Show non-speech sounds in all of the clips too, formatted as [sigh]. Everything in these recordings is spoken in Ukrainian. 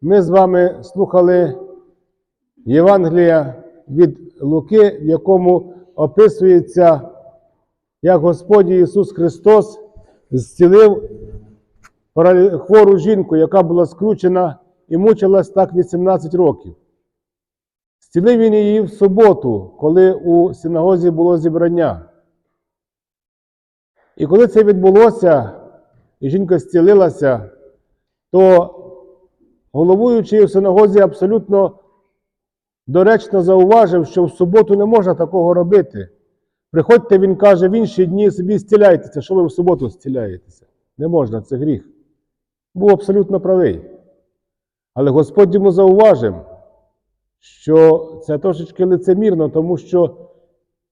Ми з вами слухали Євангелія від Луки, в якому описується, як Господь Ісус Христос зцілив хвору жінку, яка була скручена і мучилась так 18 років. Зцілив він її в суботу, коли у синагозі було зібрання. І коли це відбулося, і жінка зцілилася, то головуючий у синагозі абсолютно доречно зауважив, що в суботу не можна такого робити. Приходьте, він каже, в інші дні собі зціляйтеся. Що ви в суботу зціляєтеся? Не можна, це гріх. Був абсолютно правий. Але Господь йому зауважив, що це трошечки лицемірно, тому що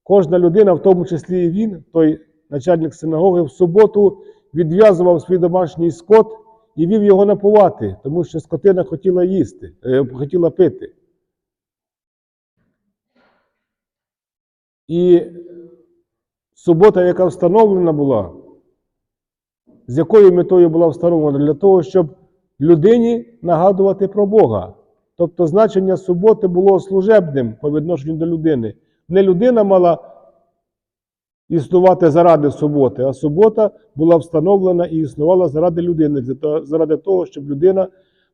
кожна людина, в тому числі і він, той начальник синагоги, в суботу відв'язував свій домашній скот і вів його напувати, тому що скотина хотіла їсти, е, хотіла пити. І субота, яка встановлена була, з якою метою була встановлена? Для того, щоб людині нагадувати про Бога. Тобто значення суботи було служебним по відношенню до людини. Не людина мала існувати заради суботи, а субота була встановлена і існувала заради людини, заради того, щоб людина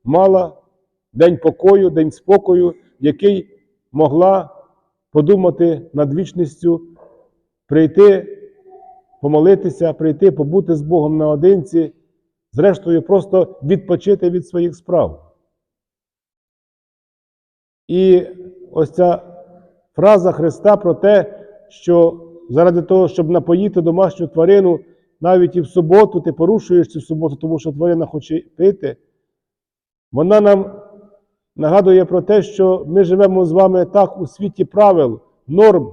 мала день покою, день спокою, який могла подумати над вічністю, прийти, помолитися, прийти, побути з Богом наодинці, зрештою, просто відпочити від своїх справ. І ось ця фраза Христа про те, що заради того, щоб напоїти домашню тварину, навіть і в суботу ти порушуєш цю суботу, тому що тварина хоче пити, вона нам нагадує про те, що ми живемо з вами так у світі правил, норм.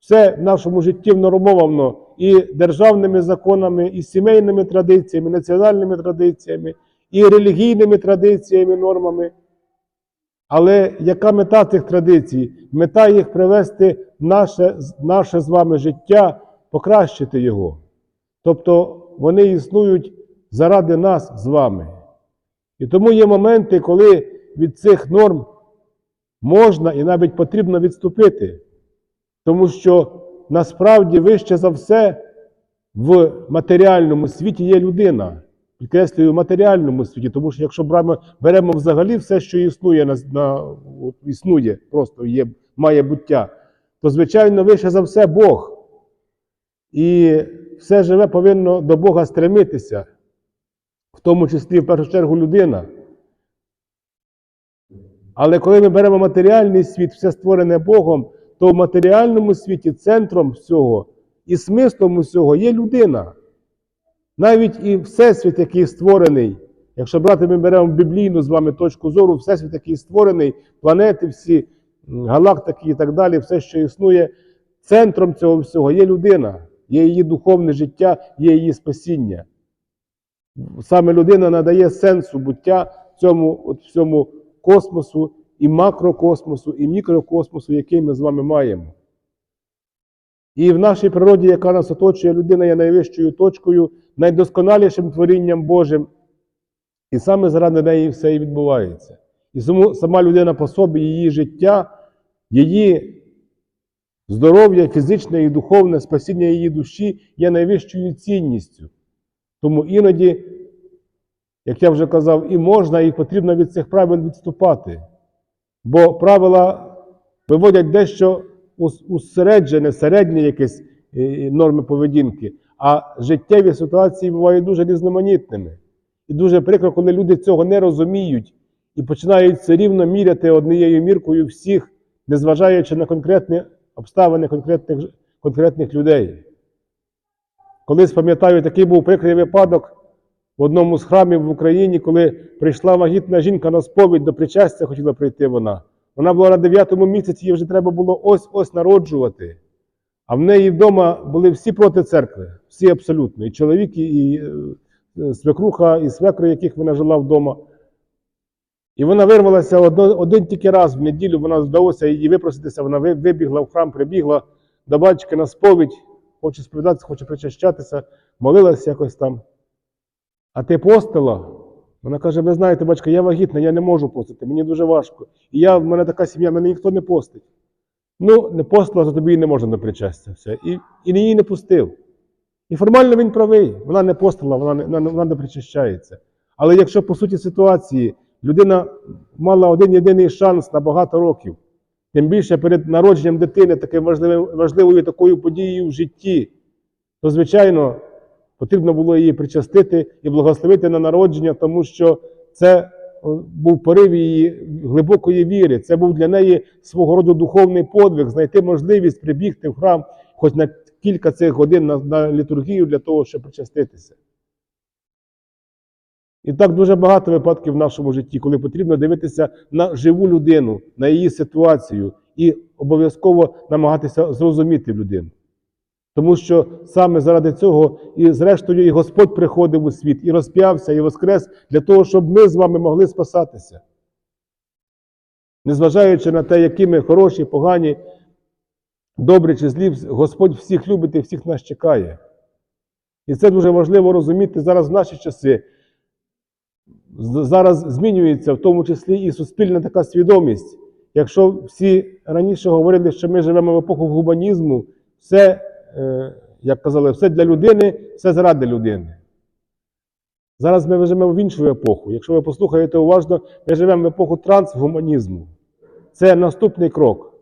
Все в нашому житті внормовано і державними законами, і сімейними традиціями, національними традиціями, і релігійними традиціями, нормами. Але яка мета цих традицій? Мета їх привести в наше, наше з вами життя, покращити його. Тобто вони існують заради нас з вами. І тому є моменти, коли від цих норм можна і навіть потрібно відступити. Тому що насправді вище за все в матеріальному світі є людина. Підкреслюю, в матеріальному світі, тому що якщо беремо, беремо взагалі все, що існує, на, на, от, існує, просто є, має буття, то, звичайно, вище за все Бог. І все живе повинно до Бога стремитися, в тому числі в першу чергу людина. Але коли ми беремо матеріальний світ, все створене Богом, то в матеріальному світі центром всього і смислом усього є людина. Навіть і Всесвіт, який створений, якщо брати, ми беремо біблійну з вами точку зору, Всесвіт, який створений, планети всі, галактики і так далі, все, що існує, центром цього всього є людина, є її духовне життя, є її спасіння. Саме людина надає сенсу буття цьому, от всьому космосу, і макрокосмосу, і мікрокосмосу, який ми з вами маємо. І в нашій природі, яка нас оточує, людина є найвищою точкою, найдосконалішим творінням Божим. І саме заради неї все і відбувається. І тому сама людина по собі, її життя, її здоров'я фізичне і духовне, спасіння її душі є найвищою цінністю. Тому іноді, як я вже казав, і можна, і потрібно від цих правил відступати. Бо правила виводять дещо усереджене, середнє якесь е, норми поведінки, а життєві ситуації бувають дуже різноманітними. І дуже прикро, коли люди цього не розуміють і починають все рівно міряти однією міркою всіх, незважаючи на конкретні обставини конкретних, конкретних людей. Колись пам'ятаю, такий був прикрий випадок в одному з храмів в Україні, коли прийшла вагітна жінка на сповідь до причастя, хотіла прийти вона. Вона була на дев'ятому місяці, їй вже треба було ось-ось народжувати. А в неї вдома були всі проти церкви, всі абсолютно. І чоловік, і е, свекруха, і свекри, яких вона жила вдома. І вона вирвалася одно, один тільки раз в неділю, вона вдалося її випроситися, вона вибігла в храм, прибігла до батька на сповідь, хоче сповідатися, хоче причащатися, молилася якось там. А ти постила, Вона каже: ви знаєте, батько, я вагітна, я не можу постити, мені дуже важко. І я, в мене така сім'я, мене ніхто не постить. Ну, не постила, то тобі і не можна на причастя. Все. І, і її не пустив. І формально він правий. Вона не постила, вона не, вона, не причащається. Але якщо по суті ситуації людина мала один єдиний шанс на багато років, тим більше перед народженням дитини, такою важливою такою подією в житті, то, звичайно, потрібно було її причастити і благословити на народження, тому що це був порив її глибокої віри. Це був для неї свого роду духовний подвиг, знайти можливість прибігти в храм хоч на кілька цих годин на, на літургію для того, щоб причаститися. І так дуже багато випадків в нашому житті, коли потрібно дивитися на живу людину, на її ситуацію і обов'язково намагатися зрозуміти людину. Тому що саме заради цього і зрештою і Господь приходив у світ, і розп'явся, і воскрес для того, щоб ми з вами могли спасатися. Незважаючи на те, які ми хороші, погані, добрі чи злі, Господь всіх любить і всіх нас чекає. І це дуже важливо розуміти зараз в наші часи. Зараз змінюється в тому числі і суспільна така свідомість. Якщо всі раніше говорили, що ми живемо в епоху гуманізму, все, як казали, все для людини, все заради людини. Зараз ми живемо в іншу епоху. Якщо ви послухаєте уважно, ми живемо в епоху трансгуманізму. Це наступний крок.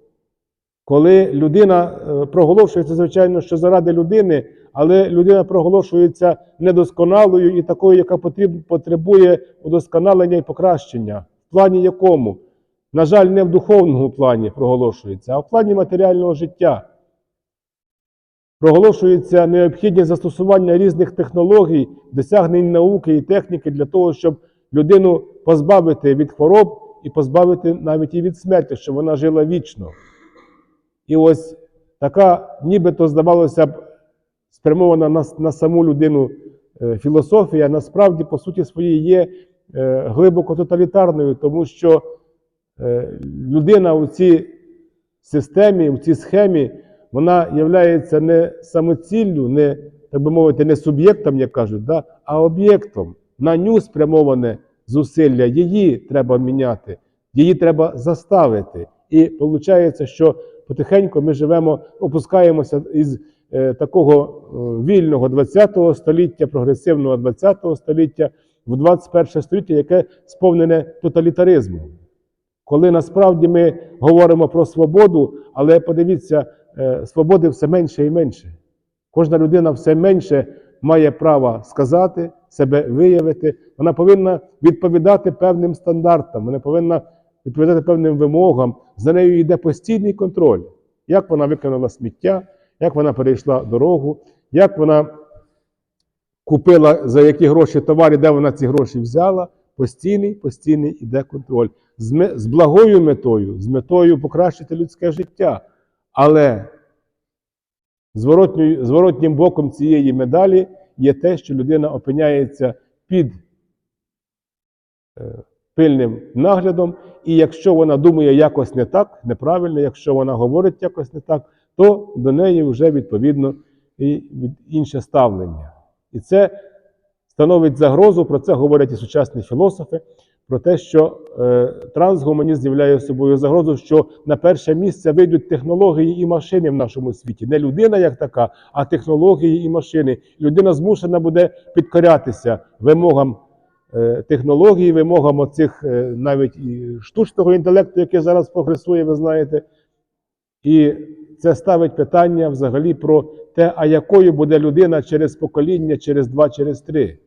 Коли людина е, проголошується, звичайно, що заради людини, але людина проголошується недосконалою і такою, яка потребує удосконалення і покращення. В плані якому? На жаль, не в духовному плані проголошується, а в плані матеріального життя. Проголошується необхідність застосування різних технологій, досягнень науки і техніки для того, щоб людину позбавити від хвороб і позбавити навіть і від смерті, щоб вона жила вічно. І ось така, нібито, здавалося б, спрямована на, на саму людину е, філософія, насправді, по суті своїй, є е, глибоко тоталітарною, тому що е, людина у цій системі, у цій схемі, вона є не самоціллю, не, так би мовити, не суб'єктом, як кажуть, да, а об'єктом. На ню спрямоване зусилля, її треба міняти, її треба заставити. І виходить, що потихеньку ми живемо, опускаємося із е, такого е, вільного 20 століття, прогресивного 20 століття в 21 століття, яке сповнене тоталітаризмом. Коли насправді ми говоримо про свободу, але подивіться, свободи все менше і менше. Кожна людина все менше має право сказати, себе виявити. Вона повинна відповідати певним стандартам, вона повинна відповідати певним вимогам. За нею йде постійний контроль, як вона виконала сміття, як вона перейшла дорогу, як вона купила за які гроші товари, де вона ці гроші взяла. Постійний, постійний іде контроль. З, з благою метою, з метою покращити людське життя. Але зворотнім боком цієї медалі є те, що людина опиняється під е, пильним наглядом, і якщо вона думає якось не так, неправильно, якщо вона говорить якось не так, то до неї вже відповідно і інше ставлення. І це становить загрозу, про це говорять і сучасні філософи, про те, що е, трансгуманізм являє собою загрозу, що на перше місце вийдуть технології і машини в нашому світі. Не людина як така, а технології і машини. Людина змушена буде підкорятися вимогам е, технологій, вимогам оцих е, навіть і штучного інтелекту, який зараз прогресує, ви знаєте. І це ставить питання взагалі про те, а якою буде людина через покоління, через два, через три.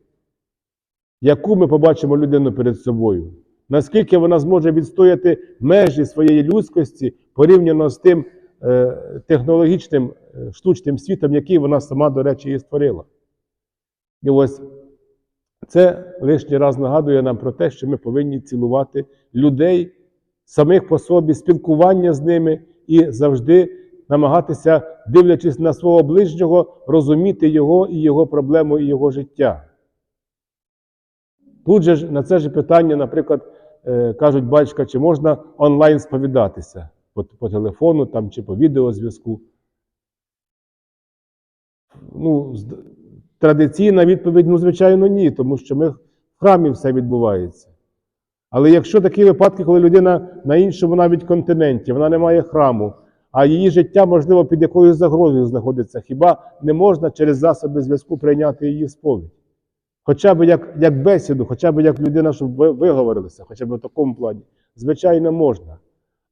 Яку ми побачимо людину перед собою? Наскільки вона зможе відстояти межі своєї людськості порівняно з тим е, технологічним е, штучним світом, який вона сама, до речі, і створила. І ось це лишній раз нагадує нам про те, що ми повинні цілувати людей самих по собі, спілкування з ними і завжди намагатися, дивлячись на свого ближнього, розуміти його і його проблему, і його життя. Тут же на це ж питання, наприклад, е, кажуть батька, чи можна онлайн сповідатися по, по телефону там, чи по відеозв'язку. Ну, традиційна відповідь, ну, звичайно, ні, тому що ми храмі все відбувається. Але якщо такі випадки, коли людина на іншому навіть континенті, вона не має храму, а її життя, можливо, під якоюсь загрозою знаходиться, хіба не можна через засоби зв'язку прийняти її сповідь? Хоча б як, як бесіду, хоча б як людина, щоб ви- виговорилися, хоча б в такому плані. Звичайно, можна.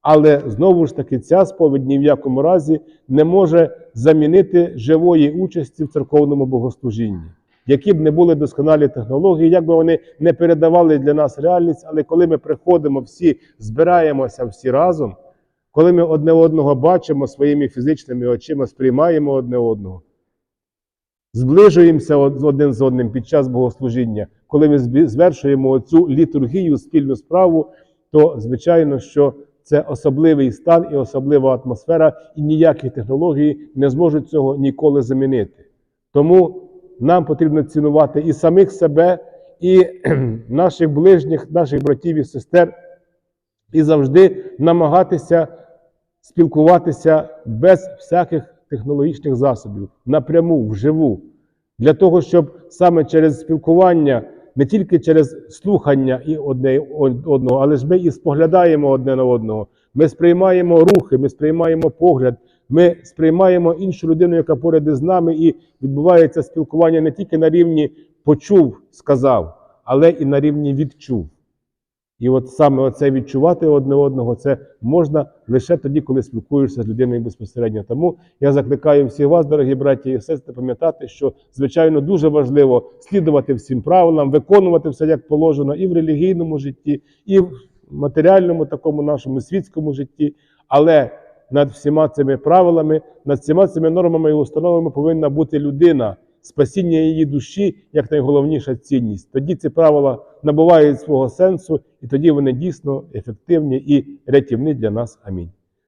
Але знову ж таки, ця сповідь ні в якому разі не може замінити живої участі в церковному богослужінні. Які б не були досконалі технології, як би вони не передавали для нас реальність, але коли ми приходимо всі, збираємося всі разом, коли ми одне одного бачимо своїми фізичними очима, сприймаємо одне одного, зближуємося од- один з одним під час богослужіння, коли ми звершуємо цю літургію, спільну справу, то звичайно, що це особливий стан і особлива атмосфера, і ніякі технології не зможуть цього ніколи замінити. Тому нам потрібно цінувати і самих себе, і [clears throat] наших ближніх, наших братів і сестер, і завжди намагатися спілкуватися без всяких технологічних засобів, напряму, вживу, для того, щоб саме через спілкування, не тільки через слухання і одне одного, але ж ми і споглядаємо одне на одного. Ми сприймаємо рухи, ми сприймаємо погляд, ми сприймаємо іншу людину, яка поряд із нами, і відбувається спілкування не тільки на рівні почув, сказав, але і на рівні відчув. І от саме оце відчувати одне одного, це можна лише тоді, коли спілкуєшся з людиною безпосередньо. Тому я закликаю всіх вас, дорогі браті і сестри, пам'ятати, що звичайно дуже важливо слідувати всім правилам, виконувати все як положено і в релігійному житті, і в матеріальному такому нашому світському житті. Але над всіма цими правилами, над всіма цими нормами і установами повинна бути людина, спасіння її душі як найголовніша цінність. Тоді ці правила набувають свого сенсу, і тоді вони дійсно ефективні і рятівні для нас. Амінь.